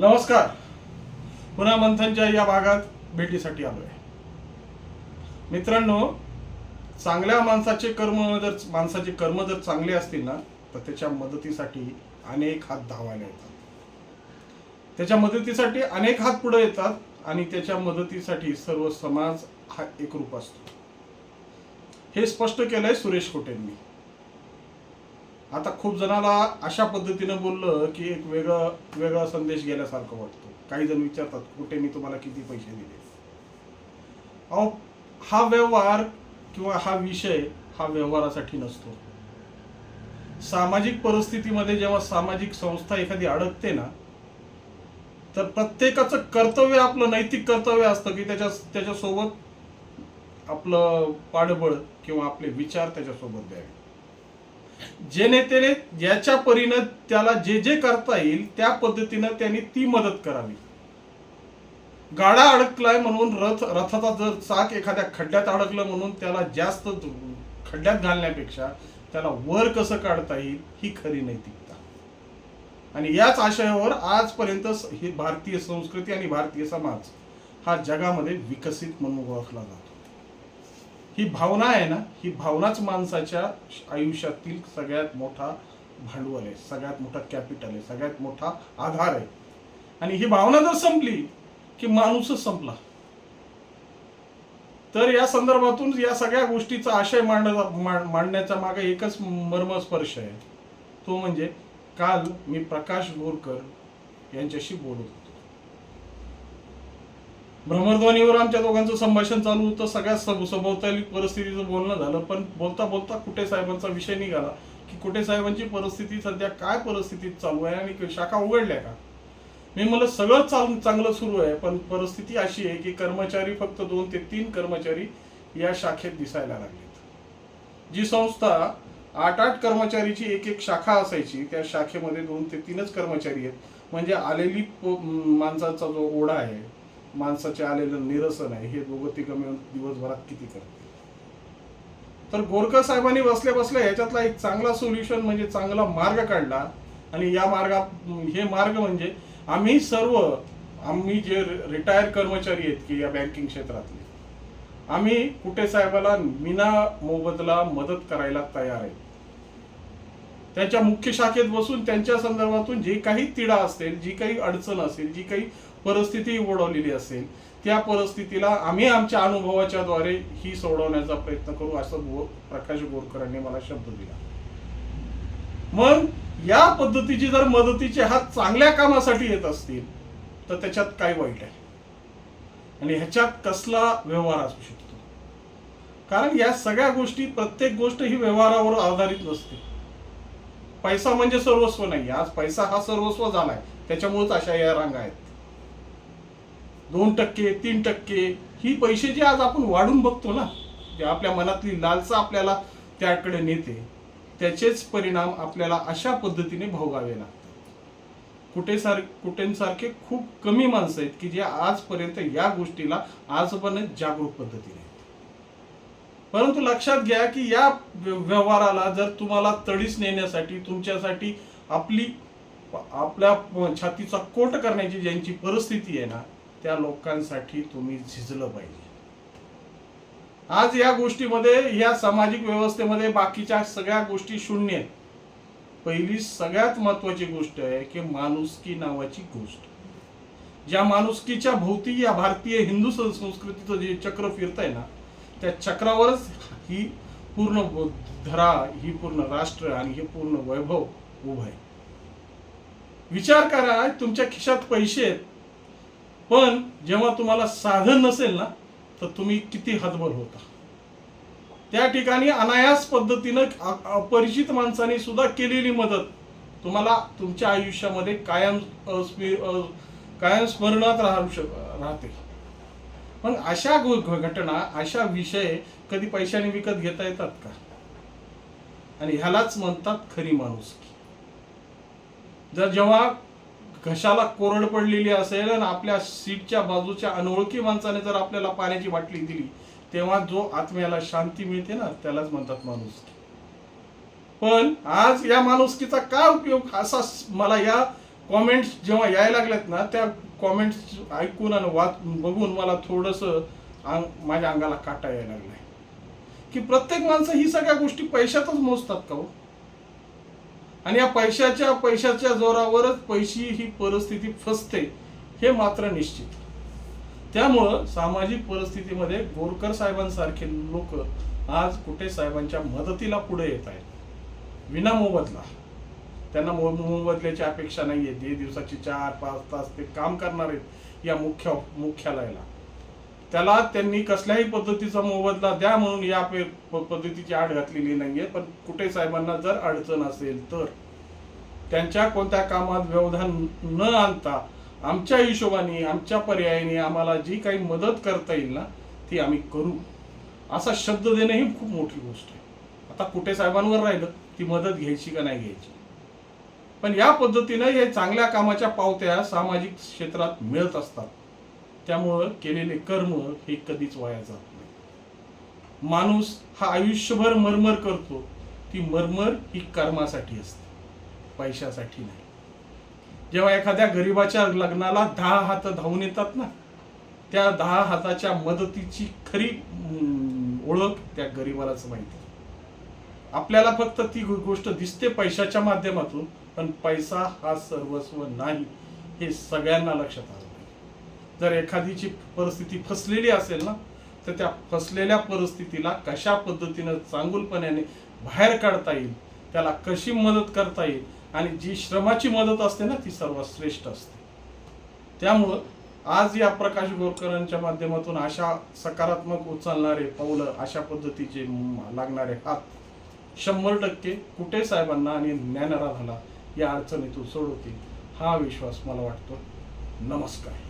नमस्कार. पुन्हा मंथनच्या या भागात भेटीसाठी आलोय. मित्रांनो चांगल्या माणसाचे कर्म जर माणसाचे कर्म जर चांगले असतील ना तर त्याच्या मदतीसाठी अनेक हात धावायला येतात. त्याच्या मदतीसाठी अनेक हात पुढे येतात आणि त्याच्या मदतीसाठी सर्व समाज हा एकरूप असतो. हे स्पष्ट केलंय सुरेश कोटेंनी आता खूप जणाला अशा पद्धतीनं बोललं की एक वेगळं वेगळा संदेश गेल्यासारखं वाटतो. काही जण विचारतात कुठे मी तुम्हाला किती पैसे दिले? अहो हा व्यवहार किंवा हा विषय हा व्यवहारासाठी नसतो. सामाजिक परिस्थितीमध्ये जेव्हा सामाजिक संस्था एखादी अडकते ना तर प्रत्येकाचं कर्तव्य आपलं नैतिक कर्तव्य असतं की त्याच्या त्याच्यासोबत आपलं पाठबळ किंवा आपले विचार त्याच्यासोबत द्यावे. जे नेत्याने ज्याच्या परीनं त्याला जे जे करता येईल त्या पद्धतीनं त्यांनी ती मदत करावी. गाडा अडकलाय म्हणून रथ रथाचा जर चाक एखाद्या खड्ड्यात अडकलं म्हणून त्याला जास्त खड्ड्यात घालण्यापेक्षा त्याला वर कसं काढता येईल ही खरी नैतिकता. आणि याच आशयावर आजपर्यंत ही भारतीय संस्कृती आणि भारतीय समाज हा जगामध्ये विकसित म्हणून ओळखला जातो. ही भावना आहे ना ही भावनाच माणसाच्या आयुष्यातील सगळ्यात मोठा भांडवल आहे सगळ्यात मोठा कॅपिटल आहे सगळ्यात मोठा आधार आहे. आणि ही भावना जर संपली की माणूसच संपला तर या संदर्भातून या सगळ्या गोष्टीचा आशय मांड मांडण्याचा मागे एकच मर्मस्पर्श आहे. तो म्हणजे काल मी प्रकाश बोरकर यांच्याशी बोलत होतो. भ्रमरध्वनीवर आमच्या दोघांचं संभाषण चालू होतं. सगळ्या सब सभोवताली परिस्थितीचं बोलणं झालं. पण बोलता बोलता कुठे साहेबांचा विषय निघाला? की कुठे साहेबांची परिस्थिती सध्या काय परिस्थितीत चालू आहे आणि शाखा उघडल्या का? मी मला सगळं चाल चांगलं सुरू आहे पण परिस्थिती अशी आहे की कर्मचारी फक्त दोन ते तीन कर्मचारी या शाखेत दिसायला लागलेत. जी संस्था आठ आठ कर्मचारीची एक एक शाखा असायची त्या शाखेमध्ये दोन ते तीनच कर्मचारी आहेत. म्हणजे आलेली माणसाचा जो ओढा आहे माणसाचे आलेलं निरसन आहे हे दोघं तिघं मिळून दिवसभरात किती करते तर गोरखा साहेबांनी बसल्या बसल्या ह्याच्यातला एक चांगला सोल्युशन म्हणजे चांगला मार्ग काढला. आणि या मार्गा हे मार्ग म्हणजे आम्ही सर्व आम्ही जे रिटायर कर्मचारी आहेत की या बँकिंग क्षेत्रातले आम्ही कुठे साहेबाला मीना मोबदला मदत करायला तयार आहे. त्यांच्या मुख्य शाखेत बसून त्यांच्या संदर्भातून जे काही तिढा असेल जी काही अडचण असेल जी काही परिस्थिती ओढवलेली असेल त्या परिस्थितीला आम्ही आमच्या अनुभवाच्या द्वारे ही सोडवण्याचा प्रयत्न करू असं प्रकाश बोरकरांनी मला शब्द दिला. मग या पद्धतीची जर मदतीचे हात चांगल्या कामासाठी येत असतील तर त्याच्यात काय वाईट आहे? आणि ह्याच्यात कसला व्यवहार असू शकतो? कारण या सगळ्या गोष्टी प्रत्येक गोष्ट ही व्यवहारावर आधारित नसते. पैसा म्हणजे सर्वस्व नाही. आज पैसा हा सर्वस्व झालाय. त्याच्यामुळेच अशा या रांगा आहेत. दोन टक्के तीन टक्के ही पैसे जे आज आपण वाढून बघतो ना जे आपल्या मनातली लालसा आपल्याला त्याकडे नेते त्याचेच परिणाम आपल्याला अशा पद्धतीने भोगावे लागतात. कुठे सार कुठेसारखे खूप कमी माणसं आहेत की जे आजपर्यंत या गोष्टीला आजपर्यंत जागरूक पद्धतीने परंतु लक्षात घ्या की या व्यवहाराला जर तुम्हाला तडीस नेण्यासाठी तुमच्यासाठी आपली आपल्या छातीचा कोट करण्याची ज्यांची परिस्थिती आहे ना त्या लोकांसाठी तुम्ही झिजलं पाहिजे. आज या गोष्टीमध्ये या सामाजिक व्यवस्थेमध्ये बाकीच्या सगळ्या गोष्टी शून्य आहेत. पहिली सगळ्यात महत्वाची गोष्ट आहे की माणुसकी नावाची गोष्ट. ज्या माणुसकीच्या भोवती या भारतीय हिंदू संस्कृतीचं जे चक्र फिरतंय ना त्या चक्रावरच ही पूर्ण धरा ही पूर्ण राष्ट्र आणि हे पूर्ण वैभव उभं आहे. विचार करा तुमच्या खिशात पैसे आहेत. पण जेव्हा तुम्हाला साधन नसेल ना तर तुम्ही किती हतबल होता. त्या ठिकाणी अनायास पद्धतीनं अपरिचित माणसाने सुद्धा केलेली मदत तुम्हाला तुमच्या आयुष्यामध्ये कायम कायम स्मरणात राहू शक राहते. पण अशा घ- घटना अशा विषय कधी पैशाने विकत घेता येतात का? आणि ह्यालाच म्हणतात खरी माणुसकी जर जेव्हा घशाला कोरड पडलेली असेल आणि आपल्या सीटच्या बाजूच्या अनोळखी माणसाने जर आपल्याला पाण्याची बाटली दिली तेव्हा जो आत्म्याला शांती मिळते ना त्यालाच म्हणतात माणूस. पण आज या माणुसकीचा काय उपयोग असा मला या कॉमेंट्स जेव्हा यायला लागल्यात ना त्या कॉमेंट्स ऐकून आणि वाच बघून मला थोडंसं अंग माझ्या अंगाला काटा यायला लागलाय. की प्रत्येक माणसं ही सगळ्या गोष्टी पैशातच मोजतात का हो? आणि या पैशाच्या पैशाच्या जोरावरच पैशी ही परिस्थिती फसते हे मात्र निश्चित. त्यामुळं सामाजिक परिस्थितीमध्ये गोरकर साहेबांसारखे लोक आज कुठे साहेबांच्या मदतीला पुढे येत आहेत? विना मोबदला. त्यांना मो- मोबदल्याची अपेक्षा नाहीये. जे दिवसाची चार पाच तास ते काम करणार आहेत या मुख्य मुख्यालयाला. त्याला त्यांनी कसल्याही पद्धतीचा मोबदला द्या म्हणून या पे- प- पद्धतीची आड घातलेली नाहीये. पण कुठे साहेबांना जर अडचण असेल तर त्यांच्या कोणत्या कामात व्यवधान न आणता आमच्या हिशोबाने आमच्या पर्यायाने आम्हाला जी काही मदत करता येईल ना ती आम्ही करू. असा शब्द देणं ही खूप मोठी गोष्ट आहे. आता कुठे साहेबांवर राहिलं ती मदत घ्यायची का नाही घ्यायची? पण या पद्धतीनं हे चांगल्या कामाच्या पावत्या सामाजिक क्षेत्रात मिळत असतात. त्यामुळं केलेले कर्म हे कधीच वाया जात नाही. माणूस हा आयुष्यभर मरमर करतो ती मरमर ही कर्मासाठी असते पैशासाठी नाही. जेव्हा एखाद्या गरीबाच्या लग्नाला दहा हात धावून येतात ना त्या दहा हाताच्या मदतीची खरी ओळख त्या गरीबालाच माहिती आपल्याला फक्त ती गोष्ट दिसते पैशाच्या माध्यमातून पण पैसा हा सर्वस्व नाही हे सगळ्यांना लक्षात आलं. जर एखादीची परिस्थिती फसलेली असेल ना तर त्या फसलेल्या परिस्थितीला कशा पद्धतीनं चांगुलपणाने बाहेर काढता येईल त्याला कशी मदत करता येईल आणि जी श्रमाची मदत असते ना ती सर्वात श्रेष्ठ असते. त्यामुळं आज या प्रकाश गोरकरांच्या माध्यमातून अशा सकारात्मक उचलणारे पावलं अशा पद्धतीचे लागणारे हात शंभर टक्के कुठे साहेबांना आणि ज्ञानराधाला या अडचणीतून सोडवतील हा विश्वास मला वाटतो. नमस्कार.